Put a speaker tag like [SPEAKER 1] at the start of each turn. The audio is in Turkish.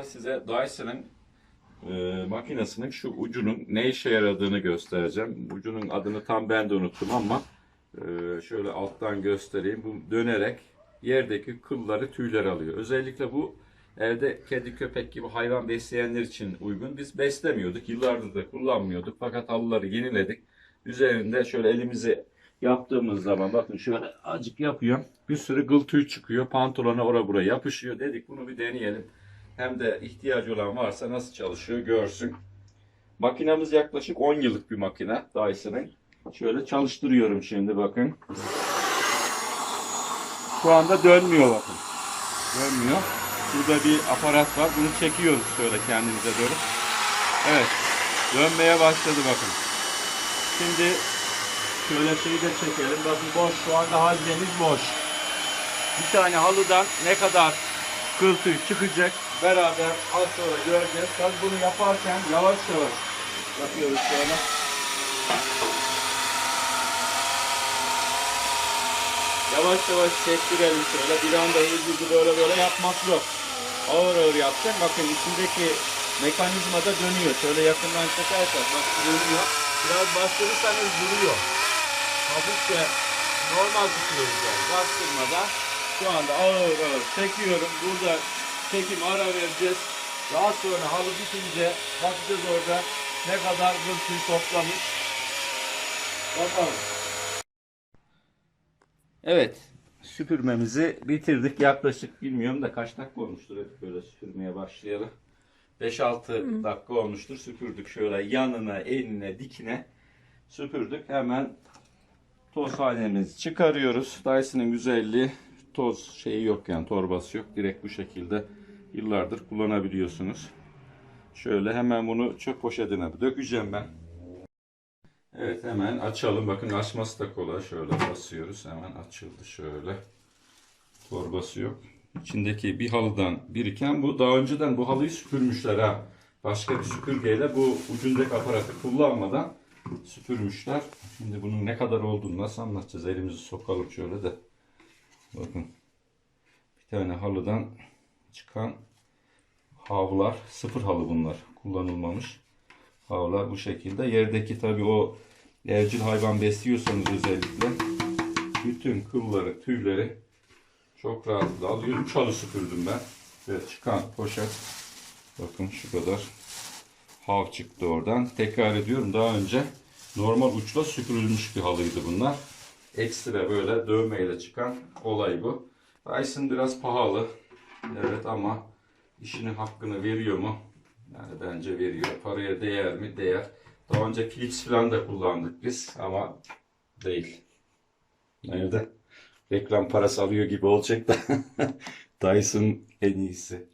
[SPEAKER 1] Size Dyson'ın e, makinesinin şu ucunun ne işe yaradığını göstereceğim. Ucunun adını tam ben de unuttum ama e, şöyle alttan göstereyim. Bu dönerek yerdeki kılları, tüyleri alıyor. Özellikle bu evde kedi, köpek gibi hayvan besleyenler için uygun. Biz beslemiyorduk. Yıllardır da kullanmıyorduk. Fakat halıları yeniledik. Üzerinde şöyle elimizi yaptığımız zaman bakın şöyle acık yapıyorum. Bir sürü gıl tüy çıkıyor. Pantolona ora buraya yapışıyor. Dedik bunu bir deneyelim. Hem de ihtiyacı olan varsa nasıl çalışıyor görsün. Makinamız yaklaşık 10 yıllık bir makine Dyson'ın. Şöyle çalıştırıyorum şimdi bakın. Şu anda dönmüyor bakın. Dönmüyor. Burada bir aparat var. Bunu çekiyoruz şöyle kendimize doğru. Evet. Dönmeye başladı bakın. Şimdi şöyle şeyi de çekelim. Bakın boş. Şu anda haznemiz boş. Bir tane halıdan ne kadar kıl tüy çıkacak beraber az sonra göreceğiz. Tabii bunu yaparken yavaş yavaş yapıyoruz şöyle. Yavaş yavaş çektirelim şöyle. Bir anda hızlı böyle böyle yapmak yok. Ağır ağır yapacak. Bakın içindeki mekanizma da dönüyor. Şöyle yakından çekersek bak dönüyor. Biraz bastırırsanız duruyor. Hafifçe normal tutuyoruz yani. Bastırmadan şu anda ağır ağır çekiyorum. Burada çekim ara vereceğiz. Daha sonra halı bitince bakacağız orada ne kadar gırtıyı toplamış. Bakalım. Evet. Süpürmemizi bitirdik. Yaklaşık bilmiyorum da kaç dakika olmuştur. Hep böyle süpürmeye başlayalım. 5-6 dakika olmuştur. Süpürdük şöyle yanına, eline, dikine süpürdük. Hemen toz halemizi çıkarıyoruz. Dyson'ın güzelliği toz şeyi yok yani torbası yok. Direkt bu şekilde yıllardır kullanabiliyorsunuz. Şöyle hemen bunu çöp poşetine dökeceğim ben. Evet hemen açalım. Bakın açması da kolay. Şöyle basıyoruz. Hemen açıldı şöyle. Torbası yok. İçindeki bir halıdan biriken bu. Daha önceden bu halıyı süpürmüşler ha. Başka bir süpürgeyle bu ucundaki aparatı kullanmadan süpürmüşler. Şimdi bunun ne kadar olduğunu nasıl anlatacağız? Elimizi sokalım şöyle de. Bakın. Bir tane halıdan çıkan havlular. Sıfır halı bunlar. Kullanılmamış havlular bu şekilde. Yerdeki tabii o evcil hayvan besliyorsanız özellikle bütün kılları, tüyleri çok rahatlıkla alıyor. Üç halı süpürdüm ben. Ve çıkan poşet bakın şu kadar hav çıktı oradan. Tekrar ediyorum daha önce normal uçla süpürülmüş bir halıydı bunlar. Ekstra böyle dövmeyle çıkan olay bu. Dyson biraz pahalı. Evet ama işinin hakkını veriyor mu? Yani bence veriyor. Paraya değer mi? Değer. Daha önce Philips falan da kullandık biz ama değil. Nerede? Reklam parası alıyor gibi olacak da Dyson en iyisi.